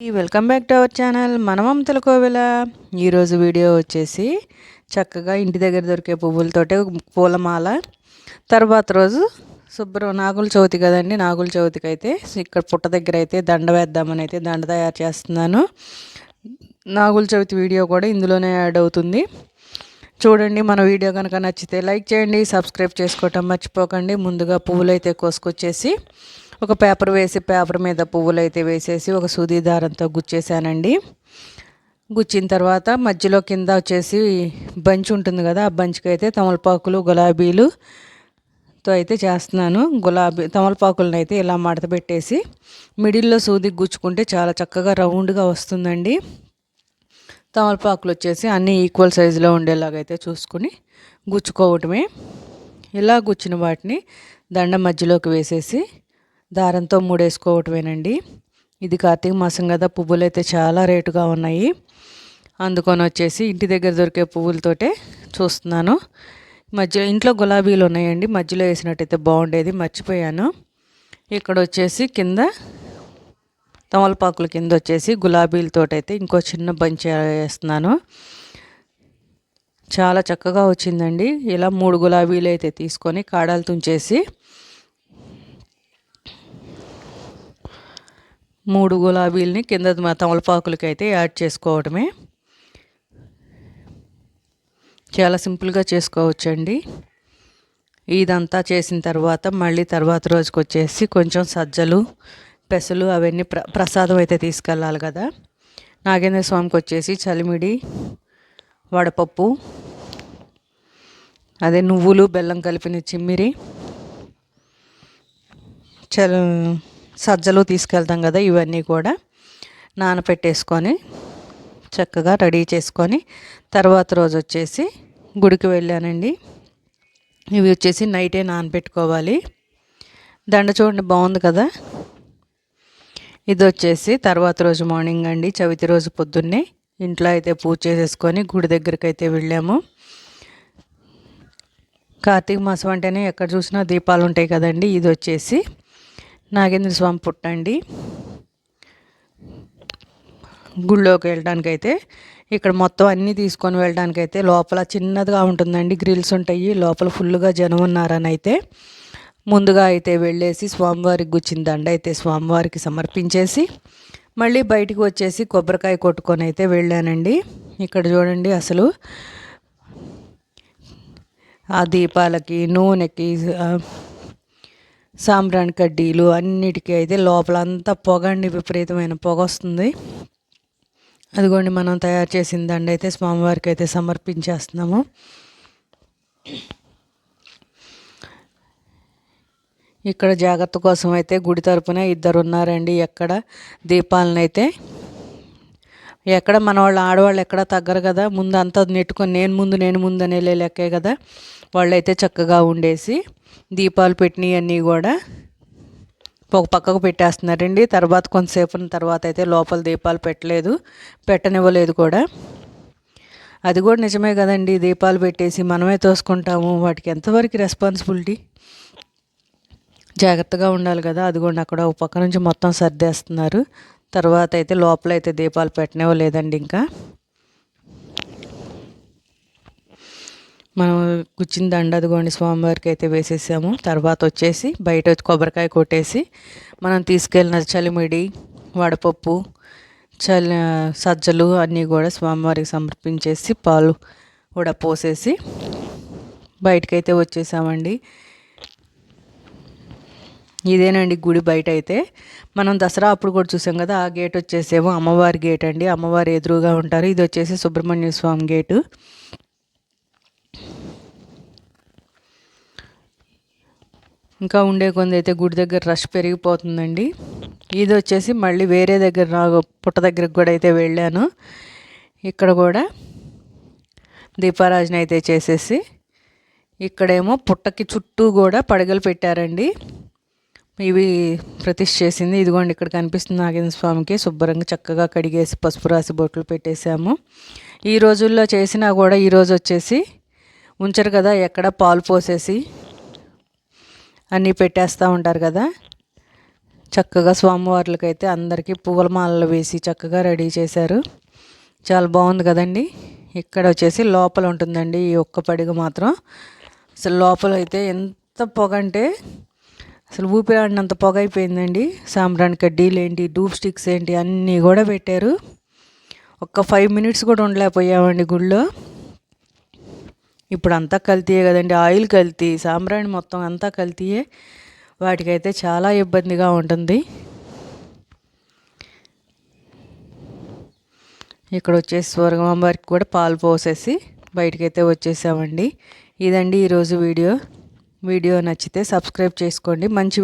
Welcome back to our channel మనమమతల కోవెల. ఈరోజు video వచ్చేసి చక్కగా ఇంటి దగ్గర దొరికే పువ్వులతోటే పూలమాల. తర్వాత రోజు శుభ్రం నాగుల చవితి కదండి నాగుల చవితికి అయితే ఇక్కడ పుట్ట దగ్గర అయితే దండ వేద్దామని అయితే దండ తయారు చేస్తున్నాను. నాగుల చవితి వీడియో కూడా ఇందులోనే యాడ్ అవుతుంది. చూడండి మన వీడియో కనుక నచ్చితే లైక్ చేయండి సబ్స్క్రైబ్ చేసుకోవటం మర్చిపోకండి. ముందుగా పువ్వులు అయితే కోసుకొచ్చేసి ఒక పేపర్ వేసి పేపర్ మీద పువ్వులు అయితే వేసేసి ఒక సూది దారంతో గుచ్చేసానండి. గుచ్చిన తర్వాత మధ్యలో కింద వచ్చేసి బంచ్ ఉంటుంది కదా ఆ బంచ్కి అయితే తమలపాకులు గులాబీలు తో అయితే చేస్తున్నాను. గులాబీ తమలపాకులను అయితే ఇలా మడత పెట్టేసి మిడిల్లో సూది గుచ్చుకుంటే చాలా చక్కగా రౌండ్గా వస్తుందండి. తమలపాకులు వచ్చేసి అన్నీ ఈక్వల్ సైజులో ఉండేలాగైతే చూసుకుని గుచ్చుకోవటమే. ఇలా గుచ్చిన వాటిని దండ మధ్యలోకి వేసేసి దారంతో మూడేసుకోవటమేనండి. ఇది కార్తీక మాసం కదా పువ్వులు అయితే చాలా రేటుగా ఉన్నాయి. అందుకొని వచ్చేసి ఇంటి దగ్గర దొరికే పువ్వులతోటే చూస్తున్నాను. మధ్యలో ఇంట్లో గులాబీలు ఉన్నాయండి మధ్యలో వేసినట్టయితే బాగుండేది మర్చిపోయాను. ఇక్కడ వచ్చేసి కింద తమలపాకుల కింద వచ్చేసి గులాబీలతోటైతే ఇంకో చిన్న బంచ్ వేస్తున్నాను. చాలా చక్కగా వచ్చిందండి. ఇలా మూడు గులాబీలు అయితే తీసుకొని కాడాలు తుంచేసి మూడు గులాబీలని కింద తమలపాకులకి అయితే యాడ్ చేసుకోవడమే. చాలా సింపుల్గా చేసుకోవచ్చండి. ఇదంతా చేసిన తర్వాత మళ్ళీ తర్వాత రోజుకి వచ్చేసి కొంచెం సజ్జలు పెసలు అవన్నీ ప్ర ప్రసాదం అయితే తీసుకెళ్ళాలి కదా. నాగేంద్ర స్వామికి వచ్చేసి చలిమిడి వడపప్పు అదే నువ్వులు బెల్లం కలిపిన చిమ్మిరి చల్ సజ్జలు తీసుకెళ్తాం కదా ఇవన్నీ కూడా నానపెట్టేసుకొని చక్కగా రెడీ చేసుకొని తర్వాత రోజు వచ్చేసి గుడికి వెళ్ళానండి. ఇవి వచ్చేసి నైటే నానబెట్టుకోవాలి దండ చూడండి బాగుంది కదా? ఇది వచ్చేసి తర్వాత రోజు మార్నింగ్ అండి చవితి రోజు పొద్దున్నే ఇంట్లో అయితే పూజ చేసేసుకొని గుడి దగ్గరికి అయితే వెళ్ళాము. కార్తీక మాసం అంటేనే ఎక్కడ చూసినా దీపాలు ఉంటాయి కదండి ఇది వచ్చేసి నాగేంద్ర స్వామి పుట్టండి. గుళ్ళోకి వెళ్ళడానికి అయితే ఇక్కడ మొత్తం అన్నీ తీసుకొని వెళ్ళడానికి అయితే లోపల చిన్నదిగా ఉంటుందండి. గ్రిల్స్ ఉంటాయి లోపల ఫుల్గా జనం ఉన్నారని అయితే ముందుగా అయితే వెళ్ళేసి స్వామివారికి గుచ్చిన దండ అయితే స్వామివారికి సమర్పించేసి మళ్ళీ బయటికి వచ్చేసి కొబ్బరికాయ కొట్టుకొని అయితే వెళ్ళానండి. ఇక్కడ చూడండి అసలు ఆ దీపాలకి నూనెకి సాంబ్రాణి కడ్డీలు అన్నిటికీ అయితే లోపల అంతా పొగ అండి విపరీతమైన పొగ వస్తుంది. అదిగోండి మనం తయారు చేసిన దండ అయితే స్వామివారికి అయితే సమర్పించేస్తున్నాము. ఇక్కడ జాగ్రత్త కోసం అయితే గుడి తరపున ఇద్దరు ఉన్నారండి. ఎక్కడ దీపాలను అయితే ఎక్కడ మన వాళ్ళు ఆడవాళ్ళు ఎక్కడ తగ్గరు కదా. ముందు అంతా నెట్టుకొని నేను ముందు నేను ముందు అనే లెక్కే కదా. వాళ్ళైతే చక్కగా ఉండేసి దీపాలు పెట్టినవన్నీ కూడా. ఒక పక్కకు పెట్టేస్తున్నారండి. తర్వాత కొంతసేపు తర్వాత అయితే లోపల దీపాలు పెట్టలేదు. పెట్టనివ్వలేదు కూడా. అది కూడా నిజమే కదండి. దీపాలు పెట్టేసి మనమే తోసుకుంటాము. వాటికి ఎంతవరకు రెస్పాన్సిబిలిటీ జాగ్రత్తగా ఉండాలి కదా. అదిగోండి అక్కడ ఒక పక్క నుంచి మొత్తం సర్దేస్తున్నారు. తర్వాత అయితే లోపల అయితే దీపాలు పెట్టనివ్వలేదండి ఇంకా. మనం కూర్చుని దండ అదిగోండి స్వామివారికి అయితే వేసేసాము. తర్వాత వచ్చేసి బయట వచ్చి కొబ్బరికాయ కొట్టేసి మనం తీసుకెళ్ళిన చలిమిడి వడపప్పు చలి సజ్జలు అన్నీ కూడా స్వామివారికి సమర్పించేసి పాలు కూడా పోసేసి బయటకైతే వచ్చేసామండి. ఇదేనండి గుడి బయట అయితే మనం దసరా అప్పుడు కూడా చూసాం కదా ఆ గేట్ వచ్చేసేమో అమ్మవారి గేట్ అండి. అమ్మవారి ఎదురుగా ఉంటారు. ఇది వచ్చేసి సుబ్రహ్మణ్య స్వామి గేటు ఇంకా ఉండే కొంది అయితే గుడి దగ్గర రష్ పెరిగిపోతుందండి. ఇది వచ్చేసి మళ్ళీ వేరే దగ్గర నాకు పుట్ట దగ్గరకు కూడా అయితే వెళ్ళాను. ఇక్కడ కూడా దీపారాజన అయితే చేసేసి ఇక్కడేమో పుట్టకి చుట్టూ కూడా పడగలు పెట్టారండి. ఇవి ప్రతిష్ఠ చేసింది. ఇదిగోండి ఇక్కడ కనిపిస్తుంది నాగేంద్ర స్వామికి. శుభ్రంగా చక్కగా కడిగేసి పసుపు రాసి బొట్లు పెట్టేశాము ఈ రోజుల్లో చేసినా కూడా ఈరోజు వచ్చేసి ఉంచరు కదా ఎక్కడ పాలు పోసేసి అన్నీ పెట్టేస్తూ ఉంటారు కదా. చక్కగా స్వామివార్లకైతే అందరికీ పువ్వుల మాలలు వేసి చక్కగా రెడీ చేశారు. చాలా బాగుంది కదండి. ఇక్కడ వచ్చేసి లోపల ఉంటుందండి ఈ ఒక్క పడిగ మాత్రం. అసలు లోపల అయితే ఎంత పొగ అంటే అసలు ఊపిరాడినంత పొగ అయిపోయిందండి సాంబ్రాణి కడ్డీలు ఏంటి డూప్ స్టిక్స్ ఏంటి అన్నీ కూడా పెట్టారు. ఒక్క ఫైవ్ మినిట్స్ కూడా ఉండలేకపోయామండి గుళ్ళో. ఇప్పుడు అంతా కల్తీయే కదండి ఆయిల్ కల్తీ సాంబ్రాణి మొత్తం అంతా కల్తీయే. వాటికైతే చాలా ఇబ్బందిగా ఉంటుంది. ఇక్కడ వచ్చేసి స్వర్గమాంబారికి కూడా పాలు పోసేసి బయటకైతే వచ్చేసామండి. ఇదండి ఈరోజు వీడియో. వీడియో నచ్చితే సబ్స్క్రైబ్ చేసుకోండి. మంచి